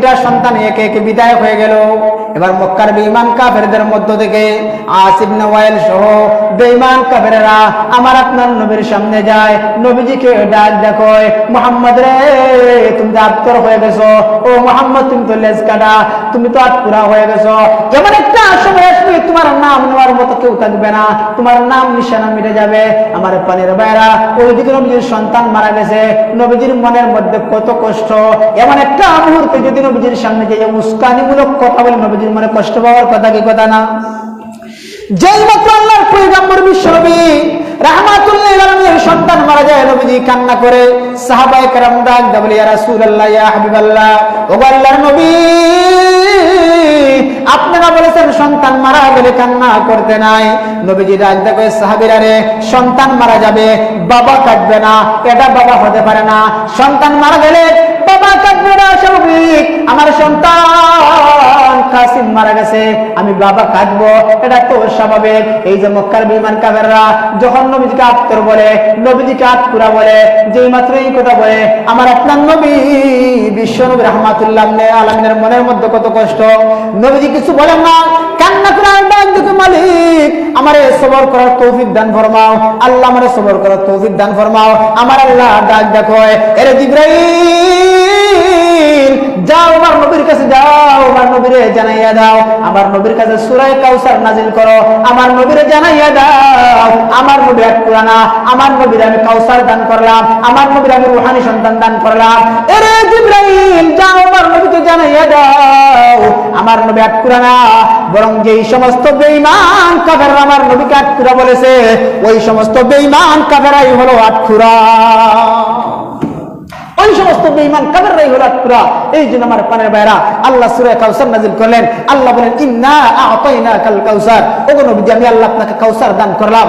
তিনটা সন্তান একে একে বিদায় হয়ে গেল। এবার মক্কার বেঈমান কাফেরদের মধ্য থেকে আসিব নওয়াইল সহ বেঈমান কাফেরেরা আমার আপনার নবীর সামনে যায়। নবীজিকে ডাক দেখো মোহাম্মদ রে, তুমি তো আত্মর হয়ে গেছো। ও মোহাম্মদ, তুমি তো লেজ কাটা তুমি তো আত্মুরা হয়ে গেছো। এমন একটা সময় আসবে, তোমার নাম নেওয়ার মতো কেউ থাকবে না। তোমার নাম নিশানা মিটে যাবে। আমার পানির বাইরা, ওইদিকে নবীজির সন্তান মারা গেছে। নবীজির মনের মধ্যে কত কষ্ট। এমন একটা মুহূর্তে যদি নবীজির সামনে যে উস্কানিমূলক কথা বলে, নবীজির মনে কষ্ট পাওয়ার কথা কি কথা না? আপনারা বলেছেন সন্তান মারা কান্না করতে নাই। সন্তান মারা যাবে, বাবা কাটবে না, এটা বাবা হতে পারে না, সন্তান মারা গেলে বাবা কাটবে না স্বাভাবিক। আমার সন্তান কাসিম মারা গেছে, আমি বাবা কাটবো এটা তো স্বাভাবিক। এই যে মক্কার বিমান কাবেররা যখন নবীজিকে আত্মর বলে, নবীজিকে আত্মুরা বলে, যেই মাত্র এই কথা বলে, আমার আপনার নবী বিশ্ব নবী রহমাতুল্লাহ আলমিনের মনের মধ্যে কত কষ্ট। নবীজি কিছু বলেন না কান্না করে ডাক দেখো মালিক, আমারে সবর করার তৌফিক দান ফরমাও, আল্লাহ আমারে সবর করার তৌফিক দান ফরমাও, আমার আল্লাহ ডাক দেখো এরে জিব্রাইল! যাও, আমার নবীর কাছে যাও, আমার নবীরে জানাইয়া দাও। আমার নবীর কাছে সুরায় কাউসার নাজিল করো। আমার নবীরে জানাইয়া দাও, আমার নবী এক পুরানা আমার নবীর আমি কাউসার দান করলাম, আমার নবীর আমি রুহানি সন্তান দান করলাম। এরে জিব্রাইল, যাও, আমার নবীকে জানাইয়া দাও। আমার নবী এক পুরানা বরং যেই সমস্ত বেঈমান কাফের আমার নবীকে আটকুরা বলেছে, ওই সমস্ত বেঈমান কাফেরাই হলো আটকুরা ওই সমস্ত বেঈমান কাদেররাই হলো আটকুরা এই জন্য আমার পানের বাইরা আল্লাহ সুরে কাউসার নাজিল করলেন। আল্লাহ বলেন, ইন্না আতাইনা কাল কাউসার। ওগো নবী আমি আল্লাহ আপনাকে কাউসার দান করলাম।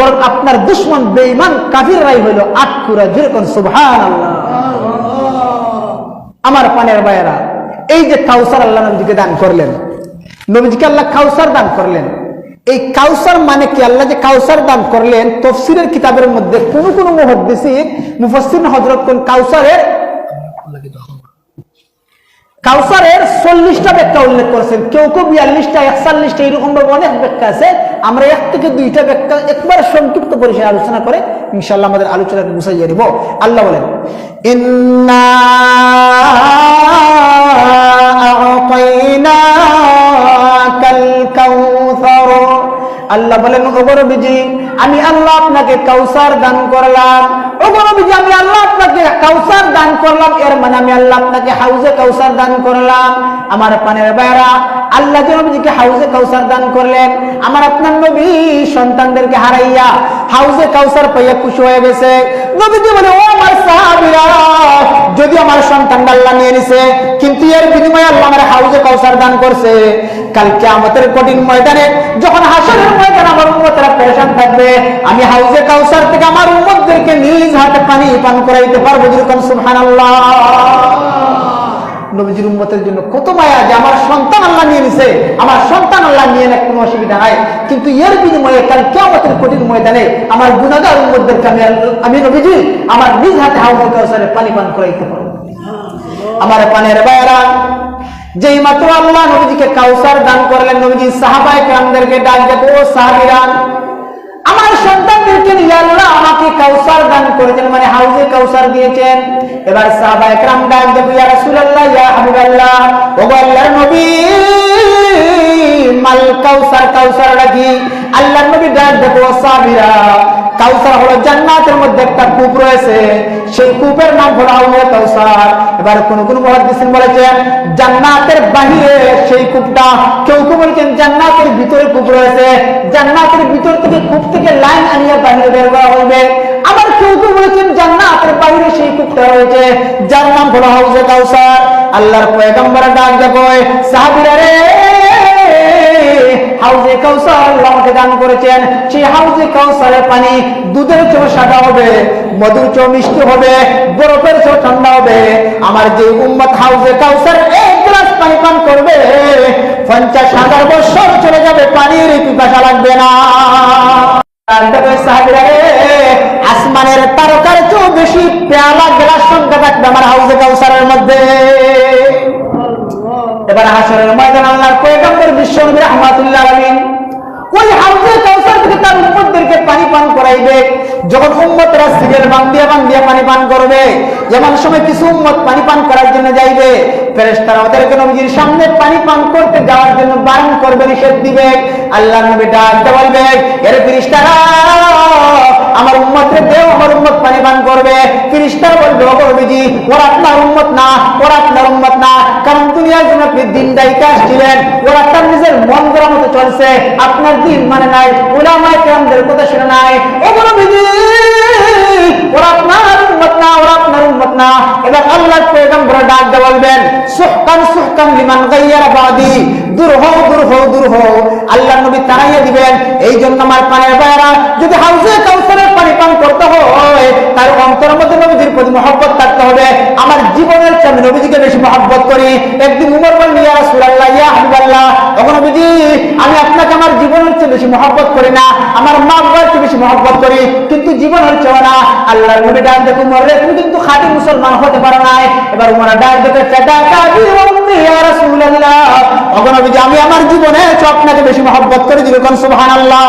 বরং আপনার দুশমন, বেঈমান, কাফিররাই হইল আটকুরা যেরকম সুবহানাল্লাহ। আমার পানের বায়রা এই যে কাউসার আল্লাহ নবীজিকে দান করলেন, নবীজিকে আল্লাহ কাউসার দান করলেন। এই কাউসার মানে কি? আল্লাহ যে কাউসার দান করলেন, তফসিরের কিতাবের মধ্যে কোন কোন মুহদ্দিসিন মুফাসসির হজরত কোন কাউসারের কাউসারের চল্লিশটা ব্যাখ্যা উল্লেখ করেছেন। কেউ কেউ বিয়াল্লিশটা, একচল্লিশটা এরকম ভাবে অনেক ব্যাখ্যা আছে। আমরা এক থেকে দুইটা ব্যাখ্যা একবার সংক্ষিপ্ত পরিসরে আলোচনা করে ইনশাল্লাহ আমাদের আলোচনাকে গুছাইয়ে দিব আল্লাহ বলেন আল্লাহ বলেন আমি আল্লাহ আপনাকে কাউসার দান করলাম। ওগরবিজি আমি আল্লাহ আপনাকে কাউসার দান করলাম। এর মানে আমি আল্লাহ আপনাকে হাউজে কাউসার দান করলাম। আমার পানের বাইরা আল্লাহ নবীজিকে হাউজে কাউসার দান করলেন, আমার আপনার নবী সন্তানদেরকে হারাইয়া হাউজে কাউসার পাইয়া খুশি হয়ে গেছে। নবীজি বলে, ও আমার সাহাবীরা, যদি আমার সন্তান নিয়ে নিছে, কিন্তু এর বিনিময়ে আল্লাহ আমার হাউজে কৌসার দান করছে কালকে আমাদের কঠিন ময়দানে যখন হাসরের ময়দান আমার উম্মতেরা পেরেশান থাকবে, আমি হাউজে কাউসার থেকে আমার উন্মতদেরকে নিজ হাতে পানি পান করাইতে পারব যেরকম সুবহানাল্লাহ। নবীজির উম্মতের জন্য কত মায়া যে আমার সন্তান আল্লাহ নিয়ে নিছে, আমার সন্তান আল্লাহ নিয়ে নেয় কোনো অসুবিধা নাই। কিন্তু এর বিনিময়ে কাল কেমতের কঠিন ময়দানে আমার গুণাগার উম্মতদেরকে আমি আমি নবীজি আমার নিজ হাতে হাউজে কাউসারে পানি পান করাইতে পারব। আমার পানের বাইরা যেই মাত্র আল্লাহ নবীজিকে কাউসার দান করলেন, নবীজি সাহাবায়ে কামদেরকে ডাক দেবো সাহাবীরা, আমার সন্তানদেরকে নিয়ে আল্লাহ আমাকে কাউসার দান করেছেন মানে হাউজে কাউসার দিয়েছেন। এবার সাহাবায়ে কেরাম ডাক দেখো, ইয়া রাসূলুল্লাহ, ইয়া হাবিবাল্লাহ। আল্লাহর নবী, মাল কাউসার কাউসার আল্লাহর নবী ডাক ও সাহাবীরা, কাউসার হলো জান্নাতের মধ্যে একটা কূপ রয়েছে। সেই কূপের নাম হলো আউলিয়া কাউসার। এবার কোন কোন মুহাদ্দিসিন বলেছেন, জান্নাতের বাহিরে সেই কূপটা, কেউ কেউ বলেছেন জান্নাতের ভিতরে কূপ রয়েছে। জান্নাতের ভিতর থেকে কূপ থেকে লাইন আনিয়ে বাহিরে বের করা হবে যার নাম হলো কাউসার আল্লাহর পয়গম্বর ডাক হাউজে কাউসার দান করেছেন। সেই হাউজে কাউসারের পানি দুধের চেয়েও সাদা হবে, মধুর চেয়েও মিষ্টি হবে, বরফের চেয়েও ঠান্ডা হবে। আমার যে উম্মত হাউজে কাউসার এক গ্লাস পানি পান করবে, পঞ্চাশ হাজার বছর চলে যাবে পানির পিপাসা লাগবে না। আসমানের তারকার চেয়েও বেশি পেয়ালা গ্লাস সংখ্যা থাকবে আমার হাউজে কাউসারের মধ্যে। এবার হাসরের ময়দান আল্লাহর পয়গম্বর বিশ্বনবী রাহমাতুল্লাহ আলামিন ওই হাউজে কাউসার থেকে তার উম্মতদেরকে পানি পান করাইবে। যখন উম্মতরা সিগের বান্দিয়া বান্দিয়া পানি পান করবে, যেমন সময় কিছু উম্মত পানি পান করার জন্য যাইবে, ফেরেশতারা ওদেরকে নবীজির সামনে পানি পান করতে যাওয়ার জন্য বারণ করবে, নিষেধ দিবে। আল্লাহ নবী ডাকতে বলবে, এর ফেরেশতারা করবে? ওরা আপনার ওরা আপনার দিন ওরা নিজের মন আপনার মানে নাই ওলামায় কথা শুনে নাই। ওরা আপনার ওরা আপনার আল্লাহ ডাক বাদি। দূর আল্লাহ নবী তারাইয়া দিবেন এই জন্য আমার পানের মহব্বত থাকতে হবে। আমার জীবনের চেয়ে আমি নবীজিকে বেশি মহব্বত করি। একদিন উমর বলল, ইয়া রাসূলুল্লাহ, ইয়া হাবিবাল্লাহ। তখন নবীজি, আমি আপনাকে আমার জীবনের চেয়ে বেশি মহব্বত করি না, আমার মা বাবার চেয়ে বেশি মহব্বত করি, কিন্তু জীবনের চেয়ে না। আল্লাহর নবী ডাক দেখো মরলে তুমি কিন্তু খাঁটি মুসলমান হতে পারো না এবার উমর ডাক দেখে চাচা কাবি উম্মি ইয়া রাসূলুল্লাহ তখন নবীজি, আমি আমার জীবনে চেয়ে আপনাকে বেশি মহব্বত করি। কোন সুবহানাল্লাহ?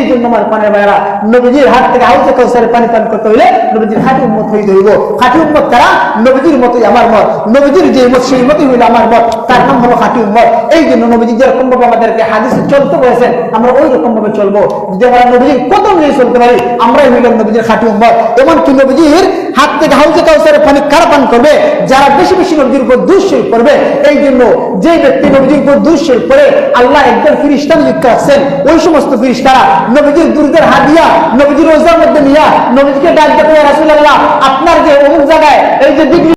এই জন্য আমার পানের ভাইরা নবীজির হাত থেকে হাউসে কাউসারের পানি পান করতে হইলে নবীজির খাঁটি উম্মত হইতে হইব। খাঁটি উম্মত তারা নবীজির মতোই আমার মত। নবীজির যে মত, সেই মতই হইল আমার মত। তার নাম হলো খাঁটি উম্মত। এই জন্য নবীজি যেরকম ভাবে আমাদেরকে হাদিসে চলতে বলেছেন, আমরা ওই রকম ভাবে চলবো। যদি আমরা নবীজির কত অনুযায়ী চলতে পারি, আমরাই হইলাম নবীজির খাঁটি উম্মত। এমনকি নবীজির হাত থেকে হাউসে কাউসারের পানি কারা পান করবে? যারা বেশি বেশি নবীজির উপর দুঃশীল করবে। এই জন্য যে ব্যক্তি নবীজির উপর দুঃশীল করে, আল্লাহ একজন ফিরিস্তান লিখতে আসছেন ওই সমস্ত ফিরিস্তারা নবীজির দুর্গের হাদিয়া নবীজির রোজার মধ্যে নিয়া, নবীজিকে ডাক দেখে রাসুল্লাহ আপনার যে অমুক জায়গায় এই যে ডিগ্রি